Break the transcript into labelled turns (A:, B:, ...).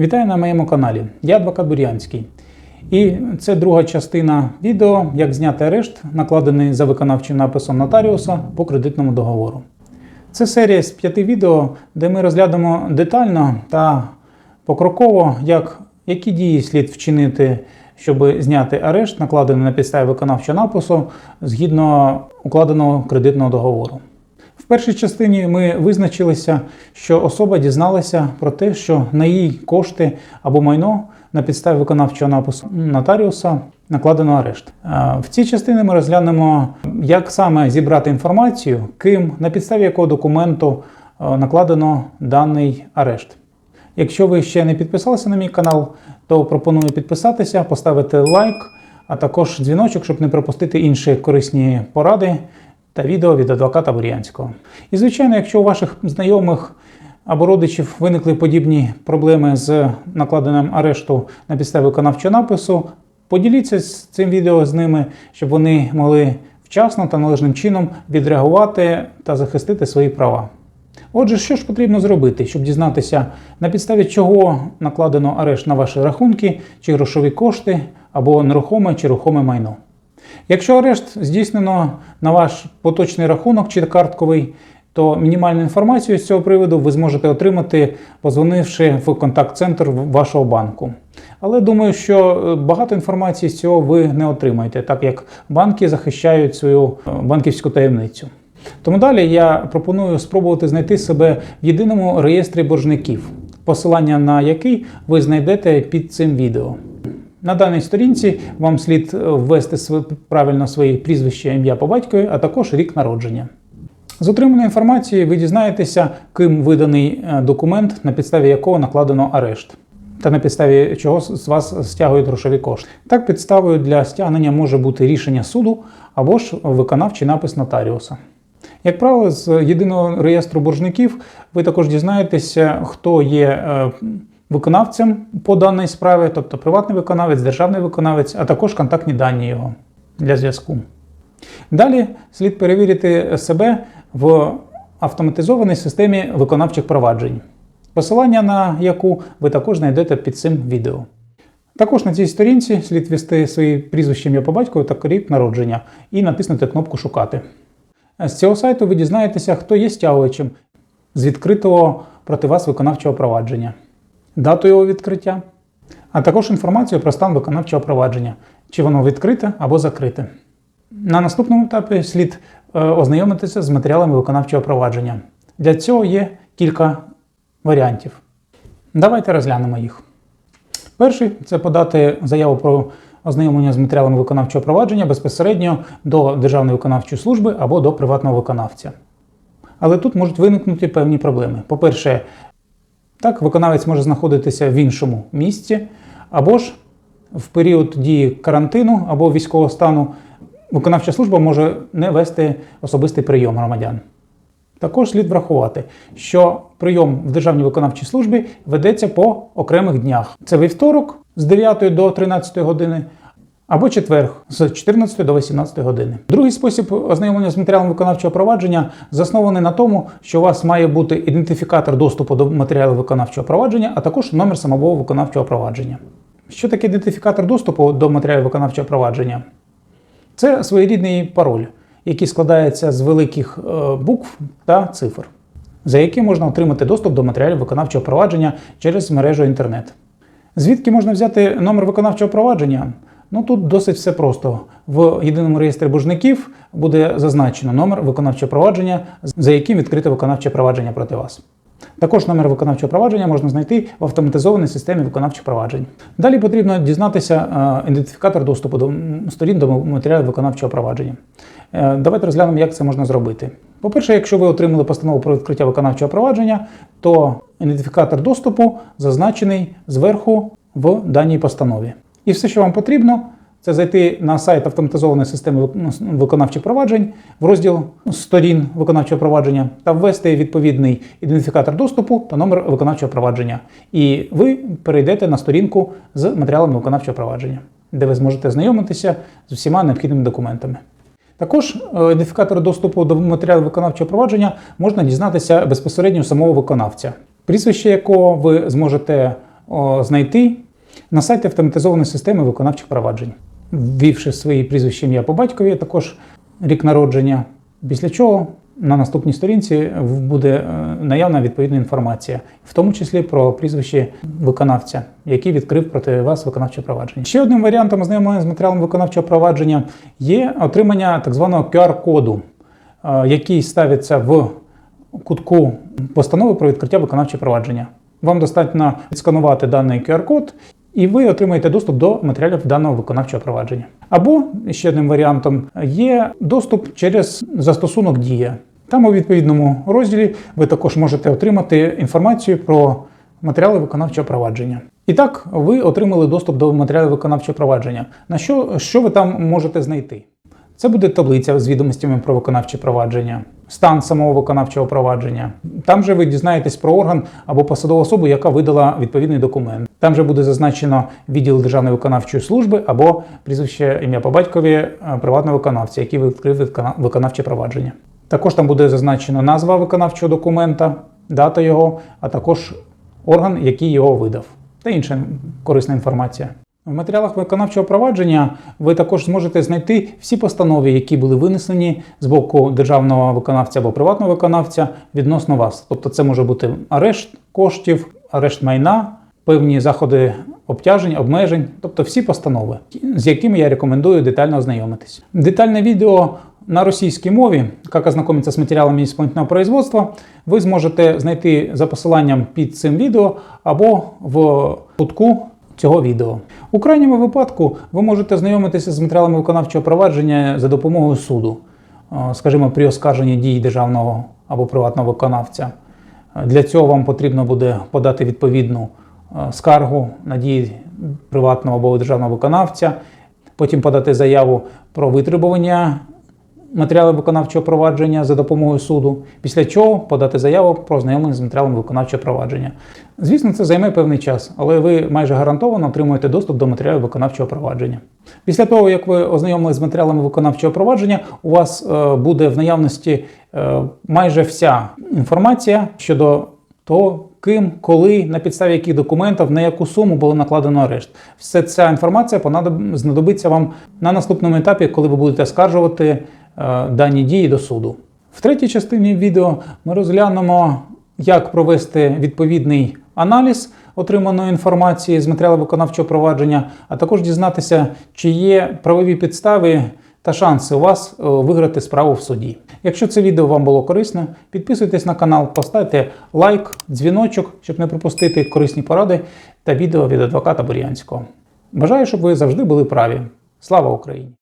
A: Вітаю на моєму каналі. Я адвокат Бур'янський. І це друга частина відео, як зняти арешт, накладений за виконавчим написом нотаріуса по кредитному договору. Це серія з п'яти відео, де ми розглянемо детально та покроково, як, які дії слід вчинити, щоб зняти арешт, накладений на підставі виконавчого напису згідно укладеного кредитного договору. Першій частині ми визначилися, що особа дізналася про те, що на її кошти або майно на підставі виконавчого напису нотаріуса накладено арешт. В цій частині ми розглянемо, як саме зібрати інформацію, ким на підставі якого документу е, накладено даний арешт. Якщо ви ще не підписалися на мій канал, то пропоную підписатися, поставити лайк, а також дзвіночок, щоб не пропустити інші корисні поради та відео від адвоката Бур'янського. І, звичайно, якщо у ваших знайомих або родичів виникли подібні проблеми з накладенням арешту на підставі виконавчого напису, поділіться з цим відео з ними, щоб вони могли вчасно та належним чином відреагувати та захистити свої права. Отже, що ж потрібно зробити, щоб дізнатися, на підставі чого накладено арешт на ваші рахунки, чи грошові кошти, або нерухоме чи рухоме майно. Якщо арешт здійснено на ваш поточний рахунок чи картковий, то мінімальну інформацію з цього приводу ви зможете отримати, позвонивши в контакт-центр вашого банку. Але думаю, що е, багато інформації з цього ви не отримаєте, так як банки захищають свою е, банківську таємницю. Тому далі я пропоную спробувати знайти себе в єдиному реєстрі боржників, посилання на який ви знайдете під цим відео. На даній сторінці вам слід е, ввести правильно своє прізвище, ім'я по батькові, а також рік народження. З отриманої інформації ви дізнаєтеся, ким виданий е, документ, на підставі якого накладено арешт, та на підставі чого з вас стягують грошові кошти. Так, підставою для стягнення може бути рішення суду або ж виконавчий напис нотаріуса. Як правило, з єдиного реєстру боржників ви також дізнаєтеся, хто є е, виконавцем по даній справі, тобто приватний виконавець, державний виконавець, а також контактні дані його для зв'язку. Далі слід перевірити себе в автоматизованій системі виконавчих проваджень, посилання на яку ви також знайдете під цим відео. Також на цій сторінці слід ввести свої прізвище ім'я по батькові та рік народження і натиснути кнопку Шукати. З цього сайту ви дізнаєтеся, хто є стягувачем з відкритого проти вас виконавчого провадження, дату його відкриття, а також інформацію про стан виконавчого провадження, чи воно відкрите або закрите. На наступному етапі слід е, ознайомитися з матеріалами виконавчого провадження. Для цього є кілька варіантів. Давайте розглянемо їх. Перший це подати заяву про ознайомлення з матеріалами виконавчого провадження безпосередньо до Державної виконавчої служби або до приватного виконавця. Але тут можуть виникнути певні проблеми. По-перше, так, виконавець може знаходитися в іншому місці, або ж в період дії карантину або військового стану виконавча служба може не вести особистий прийом громадян. Також слід врахувати, що прийом в Державній виконавчій службі ведеться по окремих днях. Це вівторок з 9 до 13 години або четверг з 14 до 18 години. Другий спосіб ознайомлення з матеріалом виконавчого провадження заснований на тому, що у вас має бути ідентифікатор доступу до матеріалу виконавчого провадження, а також номер самого виконавчого провадження. Що таке ідентифікатор доступу до матеріалу виконавчого провадження? Це своєрідний пароль, який складається з великих е, букв та цифр, за які можна отримати доступ до матеріалів виконавчого провадження через мережу інтернет. Звідки можна взяти номер виконавчого провадження? Ну тут досить все просто. В єдиному реєстрі боржників буде зазначено номер виконавчого провадження, за яким відкрите виконавче провадження проти вас. Також номер виконавчого провадження можна знайти в автоматизованій системі виконавчих проваджень. Далі потрібно дізнатися е, ідентифікатор доступу до сторін до матеріалів виконавчого провадження. Е, Давайте розглянемо, як це можна зробити. По-перше, якщо ви отримали постанову про відкриття виконавчого провадження, то ідентифікатор доступу зазначений зверху в даній постанові. І все, що вам потрібно, це зайти на сайт автоматизованої системи ну, виконавчих проваджень в розділ сторін виконавчого провадження та ввести відповідний ідентифікатор доступу та номер виконавчого провадження. І ви перейдете на сторінку з матеріалами виконавчого провадження, де ви зможете знайомитися з усіма необхідними документами. Також е, ідентифікатор доступу до матеріалів виконавчого провадження можна дізнатися безпосередньо самого виконавця, прізвище якого ви зможете знайти на сайті автоматизованої системи виконавчих проваджень, ввівши свої прізвища ім'я по батькові, також рік народження. Після чого на наступній сторінці буде е, наявна відповідна інформація, в тому числі про прізвище виконавця, який відкрив проти вас виконавче провадження. Ще одним варіантом ознайомлення з матеріалом виконавчого провадження є отримання так званого QR-коду, е, який ставиться в кутку постанови про відкриття виконавчого провадження. Вам достатньо відсканувати даний QR-код, і ви отримаєте доступ до матеріалів даного виконавчого провадження. Або ще одним варіантом є доступ через застосунок Дія. Там у відповідному розділі ви також можете отримати інформацію про матеріали виконавчого провадження. І так, ви отримали доступ до матеріалів виконавчого провадження. На що, що ви там можете знайти? Це буде таблиця з відомостями про виконавче провадження, стан самого виконавчого провадження. Там же ви дізнаєтесь про орган або посадову особу, яка видала відповідний документ. Там же буде зазначено відділ Державної виконавчої служби або прізвище ім'я по батькові е, приватного виконавця, який відкрив виконавче провадження. Також там буде зазначено назва виконавчого документа, дата його, а також орган, який його видав, та інша корисна інформація. В матеріалах виконавчого провадження ви також зможете знайти всі постанови, які були винесені з боку державного виконавця або приватного виконавця відносно вас. Тобто це може бути арешт коштів, арешт майна, певні заходи обтяжень, обмежень, тобто всі постанови, з якими я рекомендую детально ознайомитись. Детальне відео на російській мові, як ознакомитися з матеріалами ісполнительного производства, ви зможете знайти за посиланням під цим відео або в кутку цього відео. У крайньому випадку ви можете знайомитися з матеріалами виконавчого провадження за допомогою суду, Е, скажімо, при оскарженні дій державного або приватного виконавця. Для цього вам потрібно буде подати відповідну скаргу на дії приватного або державного виконавця, потім подати заяву про витребування матеріалів виконавчого провадження за допомогою суду, після чого подати заяву про ознайомлення з матеріалами виконавчого провадження. Звісно, це займе певний час, але ви майже гарантовано отримуєте доступ до матеріалів виконавчого провадження. Після того, як ви ознайомились з матеріалами виконавчого провадження, у вас е, буде в наявності е, майже вся інформація щодо того, ким, коли, на підставі яких документів, на яку суму було накладено арешт. Все ця інформація знадобиться вам на наступному етапі, коли ви будете скаржувати е, дані дії до суду. В третій частині відео ми розглянемо, як провести відповідний аналіз отриманої інформації з матеріалу виконавчого провадження, а також дізнатися, чи є правові підстави та шанси у вас е, виграти справу в суді. Якщо це відео вам було корисно, підписуйтесь на канал, поставте лайк, дзвіночок, щоб не пропустити корисні поради та відео від адвоката Бурянського. Бажаю, щоб ви завжди були праві. Слава Україні!